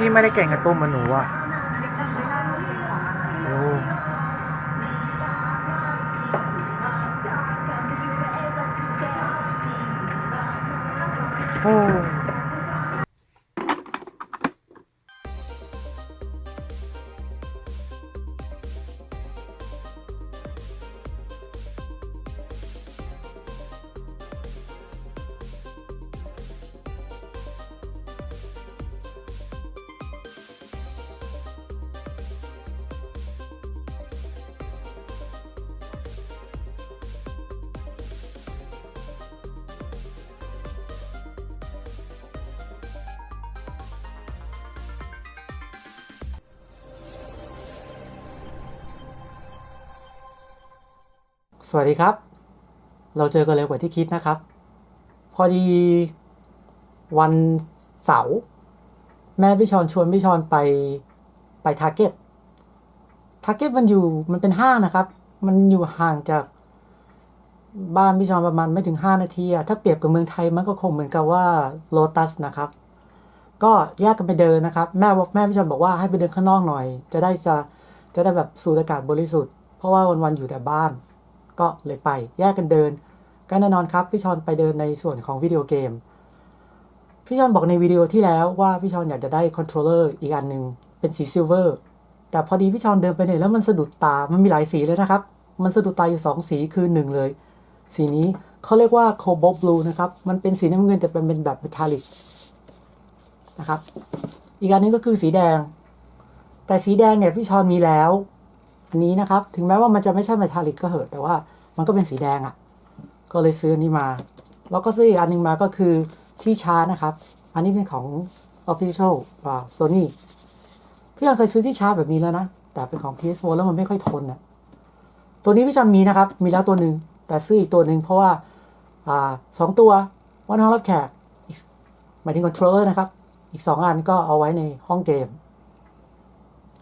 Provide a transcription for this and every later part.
พี่ไม่ได้เก่งกับตุ้มเหมันหนูอะ สวัสดีครับ เราเจอกันเร็วกว่าที่คิดนะครับ พอดีวันเสาร์แม่พี่ชอนชวนพี่ชอนไปไปทาร์เก็ตทาร์เก็ตมันอยู่มันเป็นห้างนะครับ มันอยู่ห่างจากบ้านพี่ชอนประมาณไม่ถึง 5 นาทีอะถ้าเปรียบกับเมืองไทยมันก็คงเหมือนกับว่าโลตัสนะครับ ก็แยกกันไปเดินนะครับ แม่บอกแม่พี่ชอนบอกว่าให้ไปเดินข้างนอกหน่อย จะได้จะจะได้แบบสูดอากาศบริสุทธิ์เพราะว่าวันๆอยู่แต่บ้าน ก็เลยไปแยกกันเดินก็แน่นอนครับพี่ชอนไปเดินในส่วนของวิดีโอเกม พี่ชอนบอกในวิดีโอที่แล้วว่าพี่ชอนอยากจะได้คอนโทรลเลอร์อีกอันหนึ่งเป็นสีซิลเวอร์แต่พอดีพี่ชอนเดินไปเนี่ยแล้วมันสะดุดตา มันมีหลายสีเลยนะครับ มันสะดุดตาอยู่สองสีคือหนึ่งเลย สีนี้เขาเรียกว่าโคบอลบลูนะครับ มันเป็นสีน้ำเงินแต่เป็นแบบเมทัลลิกนะครับ อีกอันนึงก็คือสีแดง แต่สีแดงเนี่ยพี่ชอนมีแล้ว อันนี้นะครับ ถึงแม้ว่ามันจะไม่ใช่เมทัลลิกก็เหอะ แต่ว่ามันก็เป็นสีแดงอะ่ะ ก็เลยซื้ออันนี้มา แล้วก็ซื้ออีกอันหนึงมาก็คือที่ชาร์จนะครับ อันนี้เป็นของ Official อ่า Sony พี่ยังเคยซื้อที่ชาร์จแบบนี้แล้วนะ แต่เป็นของ PS4 แล้วมันไม่ค่อยทนนะตัวนี้พี่ชันมีนะครับ มีแล้วตัวหนึ่ง แต่ซื้ออีกตัวหนึ่งเพราะว่า อ่าสองตัววันห้องรับแขกอีกหมายถึงคอนโทรลเลอร์นะครับ อีกสองอันก็เอาไว้ในห้องเกม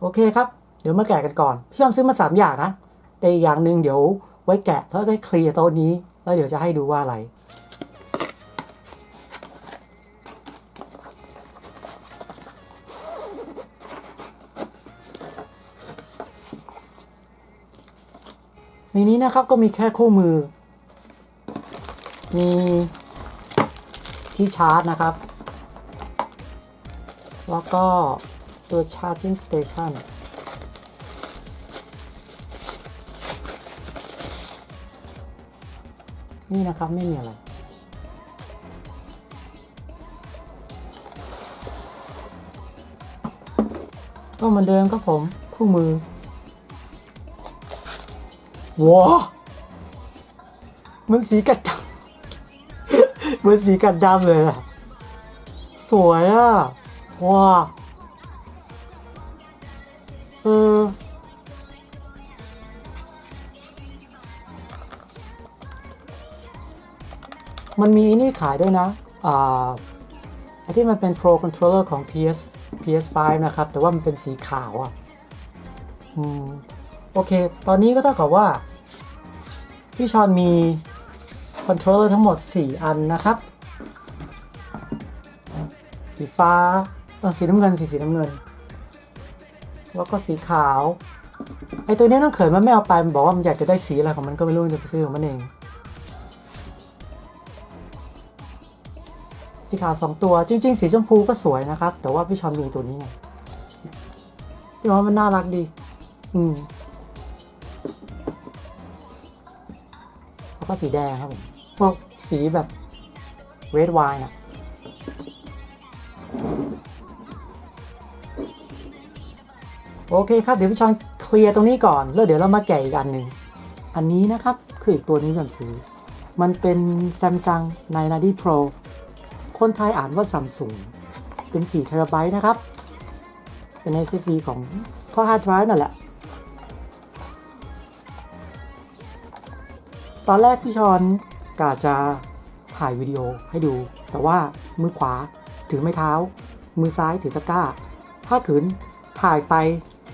โอเคครับ เดี๋ยวมาแกะกันก่อน พี่ยอมซื้อมาสามอย่างนะ แต่อีกอย่างหนึ่งเดี๋ยวไว้แกะแล้วก็เคลียร์โต๊ะนี้ แล้วเดี๋ยวจะให้ดูว่าอะไร ในนี้นะครับก็มีแค่คู่มือ มีที่ชาร์จนะครับ แล้วก็ตัว charging station นี่ นี่นะครับไม่มีอะไร ก็เหมือนเดิมครับผม คู่มือว้าเหมันสีกัดดำเหมือนสีกัดดำเลยอะสวยอะว้า มันมีอ้นี่ขายด้วยนะอ่าไอ้ที่มันเป็น Pro Controller ของ PS PS5 นะครับ แต่ว่ามันเป็นสีขาวอะอืมโอเค ตอนนี้ก็เท่ากับว่า พี่ชอนมีคอนโทรลเลอร์ทั้งหมด 4 อันนะครับ สีฟ้าเออสีน้ำเงินสีสีน้ำเงิน แล้วก็สีขาว ไอตัวนี้น้องเขยมันไม่เอาไป มันบอกว่ามันอยากจะได้สีอะไรของมันก็ไม่รู้จะไปซื้อของมันเอง สีขาวสองตัว จริง ๆ สีชมพูก็สวยนะครับ แต่ว่าพี่ชอนมีตัวนี้ไงพี่ว่ามันน่ารักดี อืมแล้วก็สีแดงครับผมพวกสีแบบเรดไวน์น่ะโอเคครับ เดี๋ยวพี่ชอนเคลียร์ตรงนี้ก่อน แล้วเดี๋ยวเรามาแกะอีกอันหนึ่ง อันนี้นะครับ คืออีกตัวนี้ก่อนซื้อ มันเป็น Samsung 990 Pro คนไทยอ่านว่า Samsung เป็น4เทราไบต์นะครับ เป็น SSD ของข้อ hard drive นั่นแหละ ตอนแรกพี่ชอนกาจะถ่ายวิดีโอให้ดู แต่ว่ามือขวาถือไม้เท้า มือซ้ายถือตะกร้า ถ้าขืนถ่ายไป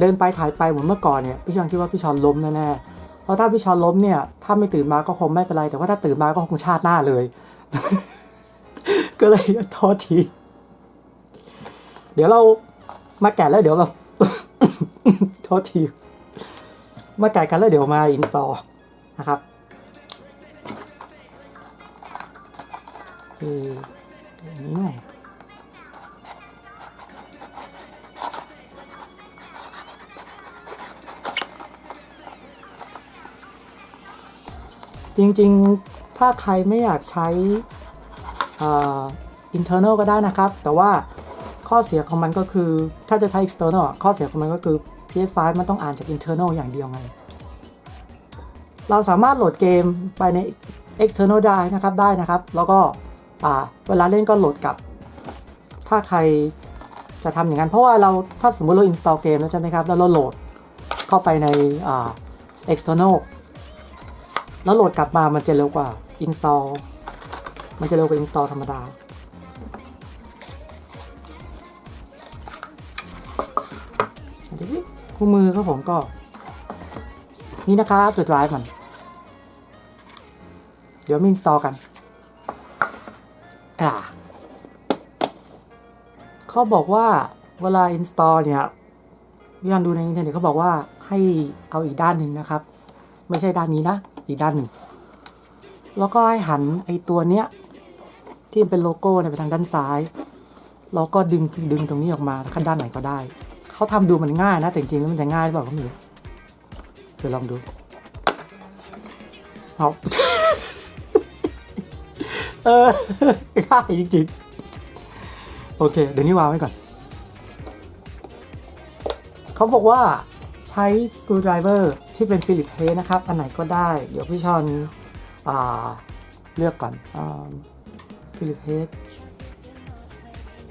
เดินไปถ่ายไปเหมือนเมื่อก่อนเนี่ยพี่ชอนคิดว่าพี่ชอนล้มแน่ๆเพราะถ้าพี่ชอนล้มเนี่ยถ้าไม่ตื่นมาก็คงไม่เป็นไร แต่ว่าถ้าตื่นมาก็คงชาติหน้าเลย ก็เลยโทษที เดี๋ยวเรามาแกะแล้วเดี๋ยวแบบโทษทีมาแกะกันแล้วเดี๋ยวมาอินสตอลนะครับคือนี้หน่อยจริงๆ ถ้าใครไม่อยากใช้ internal ก็ได้นะครับ แต่ว่าข้อเสียของมันก็คือ ถ้าจะใช้ external ข้อเสียของมันก็คือ PS5 มันต้องอ่านจาก internal อย่างเดียวไง เราสามารถโหลดเกมไปใน external ได้นะครับได้นะครับ แล้วก็เวลาเล่นก็โหลดกลับ ถ้าใครจะทำอย่างนั้น เพราะว่าเราถ้าสมมติเรา install เกมแล้วใช่ไหมครับ แล้วเราโหลดเข้าไปใน external แล้วโหลดกลับมามันจะเร็วกว่า install มันจะเร็วกว่า install ธรรมดา ดูสิคู่มือครับผมก็ นี่นะครับจุด drive มัน เดี๋ยวมี install กัน อ่าเขาบอกว่าเวลา install เนี่ยพี่ยันดูในอินเทอร์เน็ตเขาบอกว่าให้เอาอีกด้านหนึ่งนะครับ ไม่ใช่ด้านนี้นะ อีกด้านหนึ่ง แล้วก็ให้หันไอตัวเนี้ย ที่เป็นโลโก้เนี่ยไปทางด้านซ้ายแล้วก็ดึงดึงตรงนี้ออกมาขั้นด้านไหนก็ได้ เขาทำดูมันง่ายนะแต่จริงๆแล้วมันจะง่ายหรือเปล่าก็ไม่รู้เดี๋ยวลองดูเอาเออง่ายจริงๆโอเค เดี๋ยวนี้วางไว้ก่อน เขาบอกว่าใช้สกรูไดรเวอร์ที่เป็นฟิลิปเฮนะครับ อันไหนก็ได้ เดี๋ยวพี่ชอนอ่าเลือกก่อน ฟิลิปเฮ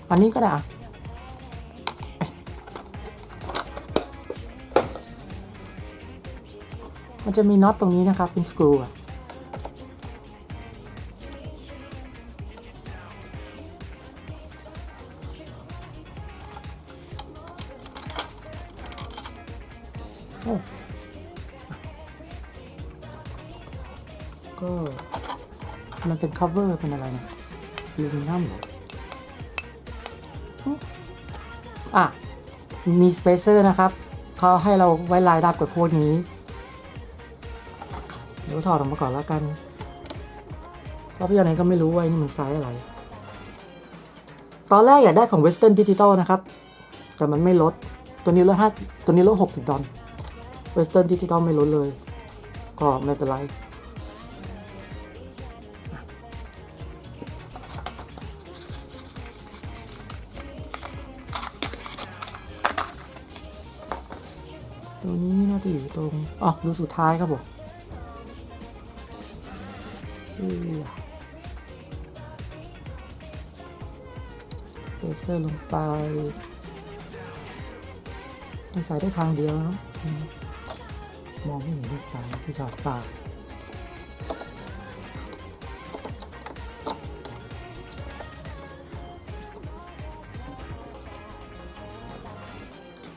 อันนี้ก็ได้มันจะมีน็อตตรงนี้นะครับ เป็นสกรูอะก็มันเป็น cover เป็นอะไรเนี่ย ลูมิเนียมเหรออะ มีสเปเซอร์นะครับ เขาให้เราไว้ลายดับกับพวกนี้ เดี๋ยวถอดออกมาก่อนแล้วกันเพราะพี่ยังไงก็ไม่รู้ว่าไอ้นี่มันไซส์อะไร ตอนแรกอยากได้ของ Western Digital นะครับ แต่มันไม่ลด ตัวนี้ลดห้าตัวนี้ลด60ดอล Western Digital ไม่ลดเลย ก็ไม่เป็นไร อ๋อรูสุดท้ายครับผมเลเซอร์ลงไปมันใส่ได้ทางเดียวนะมมองไม่เห็นลูกตาพี่ชอบตา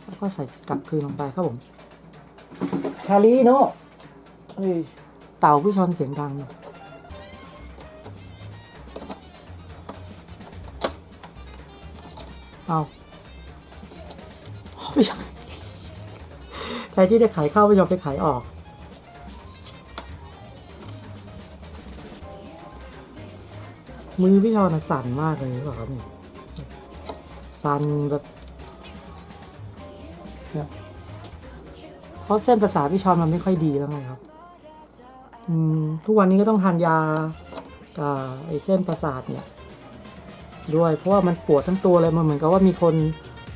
แล้วก็ใส่กลับคืนลงไปครับผม ชาลีโนเฮ้ยเต่าพี่ชอนเสียงดังเอาไม่ใช่แทนที่จะขายเข้าไม่ยอมไปขายออกมือพี่ชอนน่ะสั่นมากเลยหรือเปล่าครับเนี่ยสั่นแบบ เพราะเส้นประสาทพี่ชอนมันไม่ค่อยดีแล้วไงครับอืมทุกวันนี้ก็ต้องทานยาไอเส้นประสาทเนี่ย ด้วยเพราะว่ามันปวดทั้งตัวเลยมันเหมือนกับว่ามีคน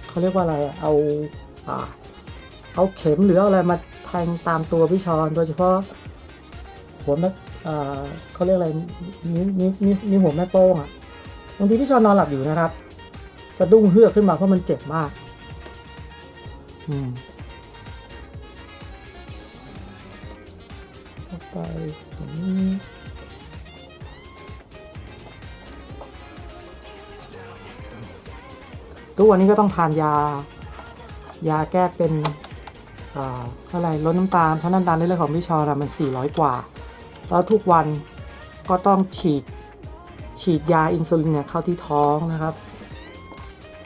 เขาเรียกว่าอะไรเอาอ่าเอาเข็มหรืออะไรมาแทงตามตัวพี่ชอน โดยเฉพาะหัวแม่อ่าเขาเรียกอะไรนิ้วนิ้วนิ้วหัวแม่โป้งอะบางทีพี่ชอนนอนหลับอยู่นะครับ สะดุ้งเฮือกขึ้นมาเพราะมันเจ็บมาก อืม ไปอย่างนี้ทุกวันนี้ก็ต้องทานยา ยาแก้เป็นอ่าอะไรลดน้ำตาลเพราะน้ำตาลในเรื่องของพี่ชอนะมัน 400 กว่า แล้วทุกวันก็ต้องฉีดฉีดยาอินซูลินเนี่ยเข้าที่ท้องนะครับ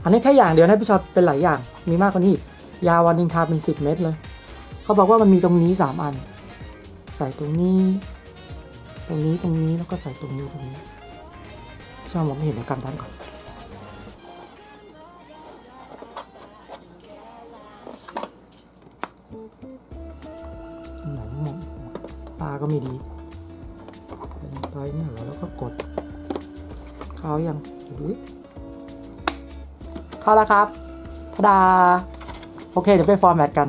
อันนี้แค่อย่างเดียวนะพี่ชอเป็นหลายอย่าง มีมากกว่านี้ ยาวันหนึ่งทาเป็นสิบเม็ดเลย เขาบอกว่ามันมีตรงนี้สามอัน ใส่ตรงนี้ ตรงนี้ตรงนี้แล้วก็ใส่ตรงนี้ตรงนี้ชอนมองไม่เห็นในกำทันก่อนไหนมองตาก็ไม่ดีเป็นไปเนี่ยแล้วก็กด เข้ายังอุ๊ยเข้าแล้วครับทาดา โอเค เดี๋ยวไปฟอร์แมตกัน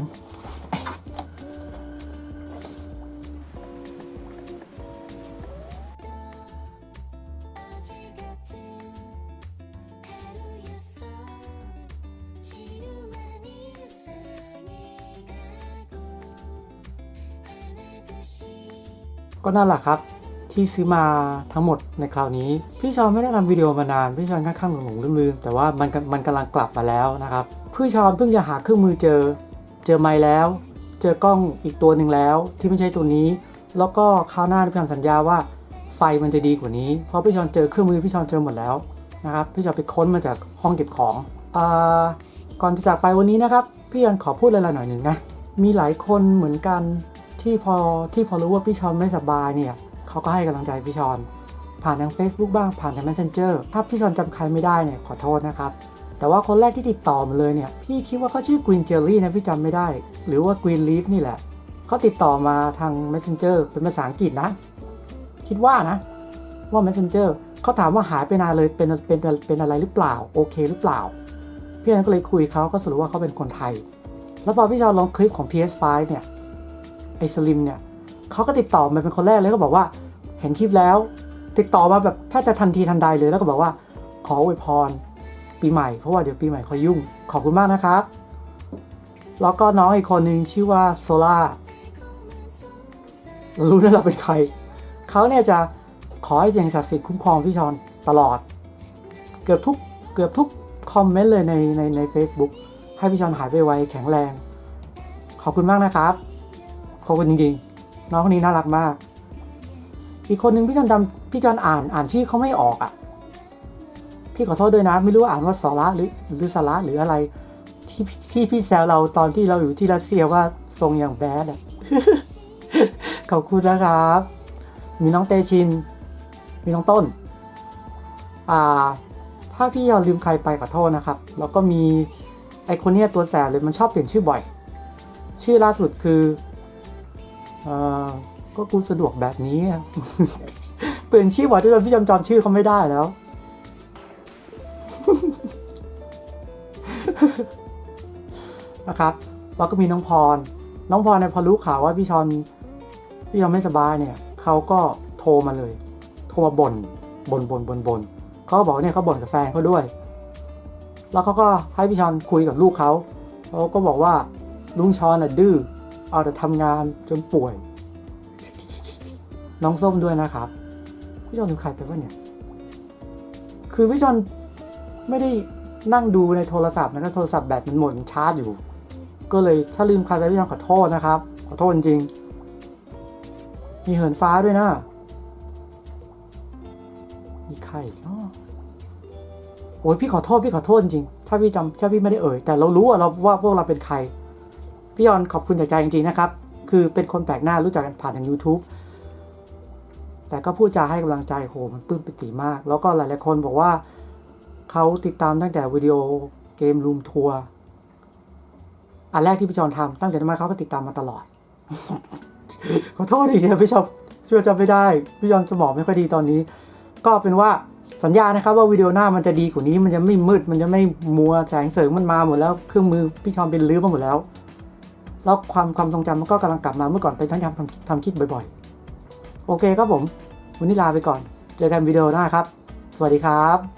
ก็นั่นแหละครับที่ซื้อมาทั้งหมดในคราวนี้ พี่ชอนไม่ได้ทำวิดีโอมานาน พี่ชอนค่อนข้างหลงลืมแต่ว่ามันมันกำลังกลับมาแล้วนะครับพี่ชอนเพิ่งจะหาเครื่องมือเจอ เจอไม้แล้ว เจอกล้องอีกตัวหนึ่งแล้ว ที่ไม่ใช่ตัวนี้ แล้วก็คราวหน้าพี่ชอนสัญญาว่าไฟมันจะดีกว่านี้ เพราะพี่ชอนเจอเครื่องมือพี่ชอนเจอหมดแล้วนะครับพี่ชอนไปค้นมาจากห้องเก็บของอ่าก่อนจะจากไปวันนี้นะครับ พี่ชอนขอพูดอะไรหน่อยหนึ่งนะมีหลายคนเหมือนกัน ที่พอที่พอรู้ว่าพี่ชอนไม่สบายเนี่ยเขาก็ให้กำลังใจพี่ชอน ผ่านทาง Facebook บ้างผ่านทาง Messenger ถ้าพี่ชอนจำใครไม่ได้เนี่ยขอโทษนะครับ แต่ว่าคนแรกที่ติดต่อมาเลยเนี่ยพี่คิดว่าเขาชื่อ Green Jelly นะพี่จำไม่ได้ หรือว่า Green Leaf นี่แหละเขาติดต่อมาทาง Messenger เป็นภาษาอังกฤษนะ คิดว่านะว่า Messenger เขาถามว่าหายไปนานเลยเป็นเป็นเป็นเป็นอะไรหรือเปล่าโอเคหรือเปล่าพี่นันก็เลยคุยเขาก็สรุปว่าเขาเป็นคนไทย แล้วพอพี่ชอนลองคลิปของ PS5 เนี่ย ไอ้สลิมเนี่ยเขาก็ติดต่อมาเป็นคนแรกเลยก็บอกว่า เห็นคลิปแล้ว ติดต่อมาแบบแทบจะทันทีทันใดเลยแล้วก็บอกว่า ขออวยพร ปีใหม่เพราะว่าเดี๋ยวปีใหม่เขายุ่ง ขอบคุณมากนะครับ แล้วก็น้องอีกคนหนึ่งชื่อว่าโซล่ารู้แล้วเราเป็นใคร เขาเนี่ยจะขอให้สิ่งศักดิ์สิทธิ์คุ้มครองพี่ชอนตลอด เกือบทุกเกือบทุกคอมเมนต์เลยในในใน Facebook ให้พี่ชอนหายไปไวแข็งแรง ขอบคุณมากนะครับ ขอบคุณจริงๆ น้องคนนี้น่ารักมาก อีกคนนึงพี่จอนจำพี่จอนอ่านอ่านชื่อเขาไม่ออกอะ พี่ขอโทษด้วยนะ ไม่รู้ว่าอ่านว่าสาระหรือหรือสาระหรืออะไร ที่ที่พี่แซวเราตอนที่เราอยู่ที่รัสเซียว่าทรงอย่างแบดอะขอบคุณนะครับ มีน้องเตชิน มีน้องต้น อ่า ถ้าพี่ยอนลืมใครไปขอโทษนะครับ แล้วก็มีไอคนเนี้ยตัวแสบเลยมันชอบเปลี่ยนชื่อบ่อย ชื่อล่าสุดคือ ก็กูสะดวกแบบนี้ เปลี่ยนชื่อบ่อยจนพี่จำจำชื่อเขาไม่ได้แล้ว นะครับแล้วก็มีน้องพร น้องพรเนี่ยพอรู้ข่าวว่าพี่ชอนพี่ชอนไม่สบายเนี่ยเขาก็โทรมาเลย โทรมาบ่นบ่นบ่นบ่นบ่นเขาบอกเนี่ยเขาบ่นกับแฟนเขาด้วย แล้วเขาก็ให้พี่ชอนคุยกับลูกเขาเขาก็บอกว่าลุงชอนน่ะดื้อ เอาแต่ทำงานจนป่วย น้องส้มด้วยนะครับพี่ชอนดูใครไปวะเนี่ย คือพี่ชอนไม่ได้นั่งดูในโทรศัพท์นะครับโทรศัพท์แบตมันหมดชาร์จอยู่ ก็เลยถ้าลืมใครไปพี่ชอนขอโทษนะครับ ขอโทษจริง มีเหินฟ้าด้วยนะ มีใครอีกเนาะโอ้ยพี่ขอโทษพี่ขอโทษจริง ถ้าพี่จำถ้าพี่ไม่ได้เอ่ย แต่เรารู้อะเราว่าพวกเราเป็นใคร พี่ยอนขอบคุณจากใจจริงๆนะครับ คือเป็นคนแปลกหน้ารู้จักกันผ่านทาง YouTube แต่ก็พูดจาให้กำลังใจโหมันปลื้มปิติมาก แล้วก็หลายๆคนบอกว่าเขาติดตามตั้งแต่วิดีโอเกมรูมทัวร์อันแรกที่พี่จอนทำตั้งแต่นั้นมาเขาก็ติดตามมาตลอด ขอโทษทีนะพี่ชอบช่วยจำไม่ได้ พี่จอนสมองไม่ค่อยดีตอนนี้ ก็เป็นว่าสัญญานะครับว่าวิดีโอหน้ามันจะดีกว่านี้มันจะไม่มืด มันจะไม่มัวแสงเสริงมันมาหมดแล้ว เครื่องมือพี่ชอนเป็นลื้อมาหมดแล้ว แล้วความความทรงจำมันก็กำลังกลับมาเมื่อก่อนเป็นทั้งทำทำทำคลิปบ่อยๆ โอเคครับผม วันนี้ลาไปก่อน เจอกันวิดีโอหน้าครับ สวัสดีครับ